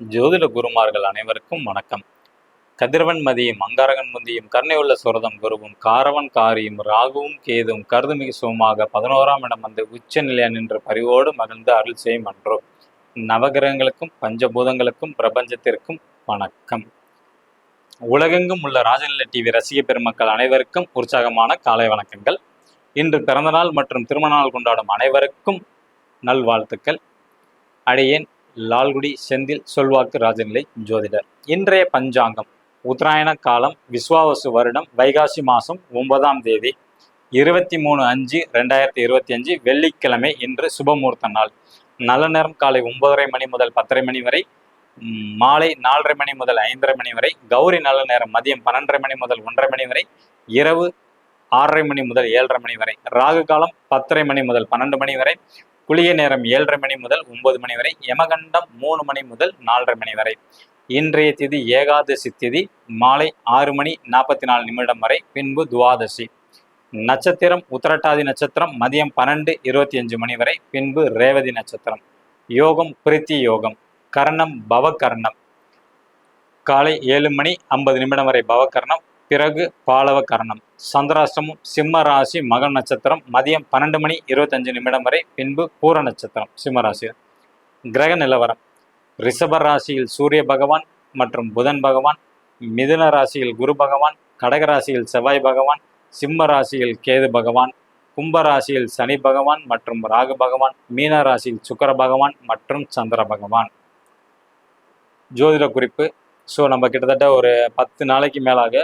ஜோதிட குருமார்கள் அனைவருக்கும் வணக்கம். கதிரவன் மதியும் அங்காரகன் முந்தியும் கருணையுள்ள சுரதம் குருவும் காரவன் காரியும் ராகுவும் கேதுவும் கருதுமிகு சுகமாக பதினோராம் இடம் வந்து உச்ச நிலையா நின்று பரிவோடு மகிழ்ந்து அருள் செய்யும் அன்றோ. நவகிரகங்களுக்கும் பஞ்சபூதங்களுக்கும் பிரபஞ்சத்திற்கும் வணக்கம். உலகெங்கும் உள்ள ராஜநிலை டிவி ரசிக பெருமக்கள் அனைவருக்கும் உற்சாகமான காலை வணக்கங்கள். இன்று பிறந்தநாள் மற்றும் திருமண நாள் கொண்டாடும் அனைவருக்கும் நல்வாழ்த்துக்கள். அடியேன் லால்குடி செந்தில் சொல்வாக்கு ராஜநிலை ஜோதிடர். இன்றைய பஞ்சாங்கம் உத்தராயண காலம் விஸ்வாவசு வருடம் வைகாசி மாதம் ஒன்பதாம் தேதி இருபத்தி மூணு அஞ்சு ரெண்டாயிரத்தி இருபத்தி அஞ்சு வெள்ளிக்கிழமை இன்று சுபமுகூர்த்த நாள். நல்ல நேரம் காலை ஒன்பதரை மணி முதல் பத்தரை மணி வரை மாலை நாலரை மணி முதல் ஐந்தரை மணி வரை கௌரி நல்ல நேரம் மதியம் பன்னெண்டரை மணி முதல் ஒன்றரை மணி வரை இரவு ஆறரை மணி முதல் ஏழரை மணி வரை ராகு காலம் பத்தரை மணி முதல் பன்னெண்டு மணி வரை குளிய நேரம் ஏழரை மணி முதல் ஒன்பது மணி வரை யமகண்டம் மூணு மணி முதல் நாலரை மணி வரை. இன்றைய திதி ஏகாதசி திதி மாலை ஆறு மணி நாற்பத்தி நாலு நிமிடம் வரை பின்பு துவாதசி. நட்சத்திரம் உத்தரட்டாதி நட்சத்திரம் மதியம் பன்னெண்டு இருபத்தி அஞ்சு மணி வரை பின்பு ரேவதி நட்சத்திரம். யோகம் பிரித்தி யோகம். கர்ணம் பவகர்ணம் காலை ஏழு மணி ஐம்பது நிமிடம் வரை பவகர்ணம் பிறகு பாலவ கரணம் சந்திராஷ்டமம் சிம்ம ராசி மகன் நட்சத்திரம். மதியம் பன்னெண்டு மணி இருபத்தஞ்சு நிமிடம் வரை பின்பு பூர நட்சத்திரம் சிம்மராசி கிரக நிலவரம். ரிஷப ராசியில் சூரிய பகவான் மற்றும் புதன் பகவான் மிதுன ராசியில் குரு பகவான் கடக ராசியில் செவ்வாய் பகவான் சிம்ம ராசியில் கேது பகவான் கும்ப ராசியில் சனி பகவான் மற்றும் ராகு பகவான் மீன ராசியில் சுக்கர பகவான் மற்றும் சந்திர பகவான். ஜோதிட குறிப்பு. ஸோ நம்ம கிட்டத்தட்ட ஒரு பத்து நாளைக்கு மேலாக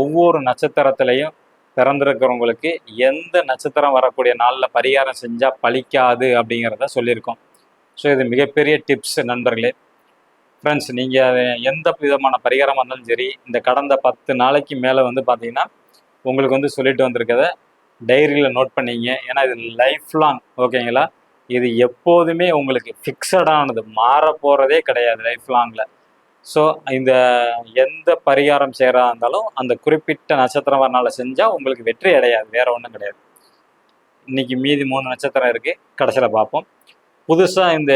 ஒவ்வொரு நட்சத்திரத்திலையும் பிறந்திருக்கிறவங்களுக்கு எந்த நட்சத்திரம் வரக்கூடிய நாளில் பரிகாரம் செஞ்சால் பலிக்காது அப்படிங்கிறத சொல்லியிருக்கோம். ஸோ இது மிகப்பெரிய டிப்ஸ் நண்பர்களே. ஃப்ரெண்ட்ஸ் நீங்கள் எந்த விதமான பரிகாரமாக இருந்தாலும் சரி இந்த கடந்த பத்து நாளைக்கு மேலே வந்து பார்த்தீங்கன்னா உங்களுக்கு வந்து சொல்லிட்டு வந்திருக்கத டைரியில் நோட் பண்ணிங்க. ஏன்னா இது லைஃப் லாங் ஓகேங்களா இது எப்போதுமே உங்களுக்கு ஃபிக்ஸடானது மாற போகிறதே கிடையாது லைஃப் லாங்கில் ஸோ இந்த எந்த பரிகாரம் செய்கிறதா இருந்தாலும் அந்த குறிப்பிட்ட நட்சத்திரம் வரனால செஞ்சால் உங்களுக்கு வெற்றி அடையாது வேற ஒன்றும் கிடையாது. இன்னைக்கு மீதி மூணு நட்சத்திரம் இருக்குது கடைசியில் பார்ப்போம். புதுசாக இந்த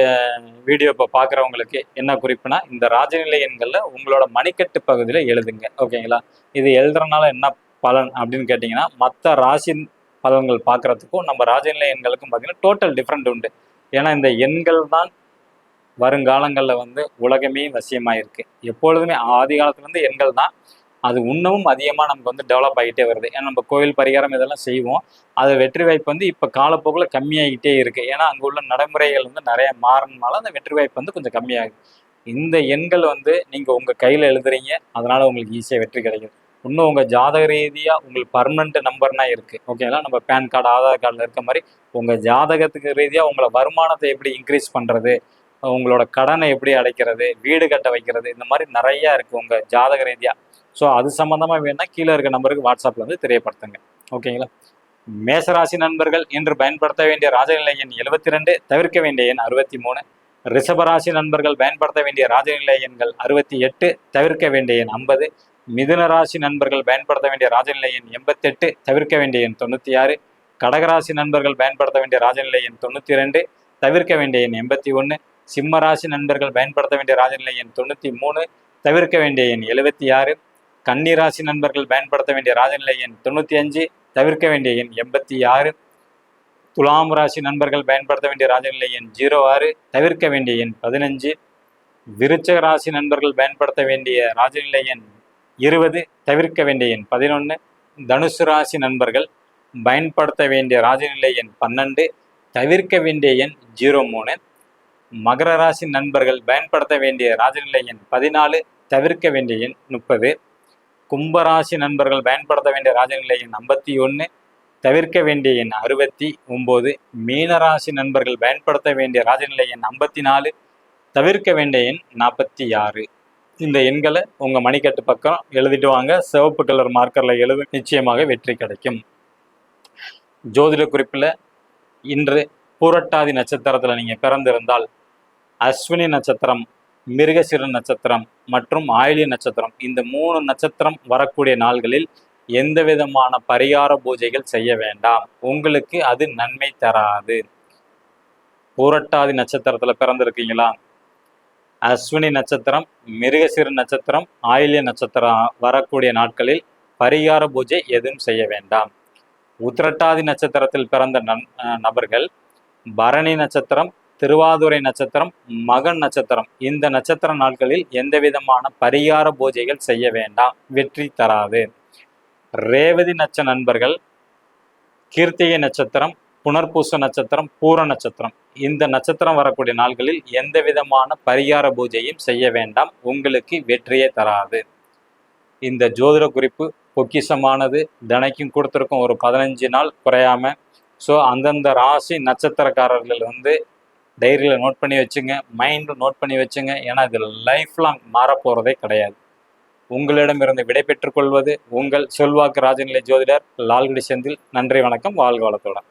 வீடியோ இப்போ பார்க்குறவங்களுக்கு என்ன குறிப்புனா இந்த ராஜநிலை எண்களில் உங்களோட மணிக்கட்டு பகுதியில் எழுதுங்க ஓகேங்களா? இது எழுதுறதுனால என்ன பலன் அப்படின்னு கேட்டிங்கன்னா மற்ற ராசி பலன்கள் பார்க்குறதுக்கும் நம்ம ராஜநிலை எண்களுக்கும் பார்த்தீங்கன்னா டோட்டல் டிஃப்ரெண்ட் உண்டு. ஏன்னா இந்த எண்கள் தான் வருங்காலங்களில் வந்து உலகமே வசியமாக இருக்குது எப்பொழுதுமே ஆதி காலத்துலேருந்து எண்கள் தான். அது இன்னமும் அதிகமாக நமக்கு வந்து டெவலப் ஆகிட்டே வருது. ஏன்னா நம்ம கோவில் பரிகாரம் இதெல்லாம் செய்வோம். அது வெற்றி வாய்ப்பு வந்து இப்போ காலப்போக்கில் கம்மியாகிட்டே இருக்குது ஏன்னா அங்கே உள்ள நடைமுறைகள் வந்து நிறைய மாறினால அந்த வெற்றி வாய்ப்பு வந்து கொஞ்சம் கம்மியாகுது. இந்த எண்கள் வந்து நீங்கள் உங்கள் கையில் எழுதுறீங்க. அதனால் உங்களுக்கு ஈஸியாக வெற்றி கிடைக்கும் இன்னும் உங்கள் ஜாதக ரீதியாக உங்களுக்கு பர்மனெண்ட் நம்பர்னா இருக்குது ஓகேங்களா நம்ம பேன் கார்டு ஆதார் கார்டில் இருக்க மாதிரி உங்கள் ஜாதகத்துக்கு ரீதியாக உங்களை வருமானத்தை எப்படி இன்க்ரீஸ் பண்ணுறது உங்களோட கடனை எப்படி அடைக்கிறது வீடு கட்ட வைக்கிறது இந்த மாதிரி நிறையா இருக்குது உங்கள் ஜாதக ரீதியாக ஸோ அது சம்மந்தமாக வேணால் கீழே இருக்க நம்பருக்கு வாட்ஸ்அப்பில் வந்து தெரியப்படுத்துங்க. ஓகேங்களா? மேசராசி நண்பர்கள் இன்று பயன்படுத்த வேண்டிய ராஜநிலை எண் எழுபத்தி ரெண்டு தவிர்க்க வேண்டிய எண் அறுபத்தி மூணு ரிஷபராசி நண்பர்கள் பயன்படுத்த வேண்டிய ராஜநிலை எண்கள் அறுபத்தி எட்டு தவிர்க்க வேண்டிய எண் ஐம்பது. மிதுன ராசி நண்பர்கள் பயன்படுத்த வேண்டிய ராஜநிலை எண் எண்பத்தெட்டு தவிர்க்க வேண்டிய எண் தொண்ணூற்றி ஆறு கடகராசி நண்பர்கள் பயன்படுத்த வேண்டிய ராஜநிலை எண் தொண்ணூற்றி ரெண்டு தவிர்க்க வேண்டிய எண் எண்பத்தி ஒன்று சிம்ம ராசி நண்பர்கள் பயன்படுத்த வேண்டிய ராஜநிலை எண் தொண்ணூற்றி மூணு. தவிர்க்க வேண்டிய எண் எழுபத்தி ஆறு. கன்னி ராசி நண்பர்கள் பயன்படுத்த வேண்டிய ராஜநிலை எண் தொண்ணூற்றி அஞ்சு. தவிர்க்க வேண்டிய எண் எண்பத்தி ஆறு. துலாம் ராசி நண்பர்கள் பயன்படுத்த வேண்டிய ராஜநிலை எண் ஜீரோ ஆறு. தவிர்க்க வேண்டிய எண் பதினஞ்சு. விருச்சக ராசி நண்பர்கள் பயன்படுத்த வேண்டிய ராஜநிலை எண் இருபது. தவிர்க்க வேண்டிய எண் பதினொன்று தனுசு ராசி நண்பர்கள் பயன்படுத்த வேண்டிய ராஜநிலை எண் பன்னெண்டு. தவிர்க்க வேண்டிய எண் ஜீரோ மூணு. மகர ராசி நண்பர்கள் பயன்படுத்த வேண்டிய ராஜநிலை எண் பதினாலு தவிர்க்க வேண்டிய எண் முப்பது. கும்பராசி நண்பர்கள் பயன்படுத்த வேண்டிய ராஜநிலை எண் ஐம்பத்தி ஒன்று தவிர்க்க வேண்டிய எண் அறுபத்தி ஒம்பது. மீனராசி நண்பர்கள் பயன்படுத்த வேண்டிய ராஜநிலை எண் ஐம்பத்தி நாலு தவிர்க்க வேண்டிய எண் நாற்பத்தி ஆறு. இந்த எண்களை உங்க மணிக்கட்டு பக்கம் எழுதிட்டு வாங்க. சிவப்பு கலர் மார்க்கர்ல எழுது நிச்சயமாக வெற்றி கிடைக்கும். ஜோதிட குறிப்பில் இன்று பூரட்டாதி நட்சத்திரத்தில் நீங்க பிறந்திருந்தால் அஸ்வினி நட்சத்திரம் மிருகசிர நட்சத்திரம் மற்றும் ஆயிலி நட்சத்திரம். இந்த மூணு நட்சத்திரம் வரக்கூடிய நாள்களில் எந்த விதமான பரிகார பூஜைகள் செய்ய வேண்டாம். உங்களுக்கு அது நன்மை தராது. பூரட்டாதி நட்சத்திரத்தில் பிறந்திருக்கீங்களா? அஸ்வினி நட்சத்திரம் மிருகசிறு நட்சத்திரம் ஆயில்ய நட்சத்திரம் வரக்கூடிய நாட்களில் பரிகார பூஜை எதுவும் செய்ய வேண்டாம். உத்திரட்டாதி நட்சத்திரத்தில் பிறந்த நன் நபர்கள் பரணி நட்சத்திரம் திருவாதுரை நட்சத்திரம் மகன் நட்சத்திரம். இந்த நட்சத்திர நாட்களில் எந்த விதமான பரிகார பூஜைகள் செய்ய வேண்டாம். வெற்றி தராது. ரேவதி நட்ச நண்பர்கள் கீர்த்திகை நட்சத்திரம் புனர்பூச நட்சத்திரம் பூர நட்சத்திரம். இந்த நட்சத்திரம் வரக்கூடிய நாள்களில் எந்த விதமான பரிகார பூஜையும் செய்ய வேண்டாம். உங்களுக்கு வெற்றியே தராது. இந்த ஜோதிட குறிப்பு பொக்கிஷமானது. தினைக்கும் கொடுத்துருக்கும் ஒரு பதினஞ்சு நாள் குறையாம. ஸோ அந்தந்த ராசி நட்சத்திரக்காரர்கள் வந்து டைரியில் நோட் பண்ணி வச்சுங்க மைண்டும் நோட் பண்ணி வச்சுங்க. ஏன்னா இது லைஃப் லாங் மாறப்போகிறதே கிடையாது. உங்களிடமிருந்து விடை பெற்றுக்கொள்வது உங்கள் சொல்வாக்கு ராஜநிலை ஜோதிடர் லால்குடி செந்தில். நன்றி வணக்கம். வாழ்க வளத்துடன்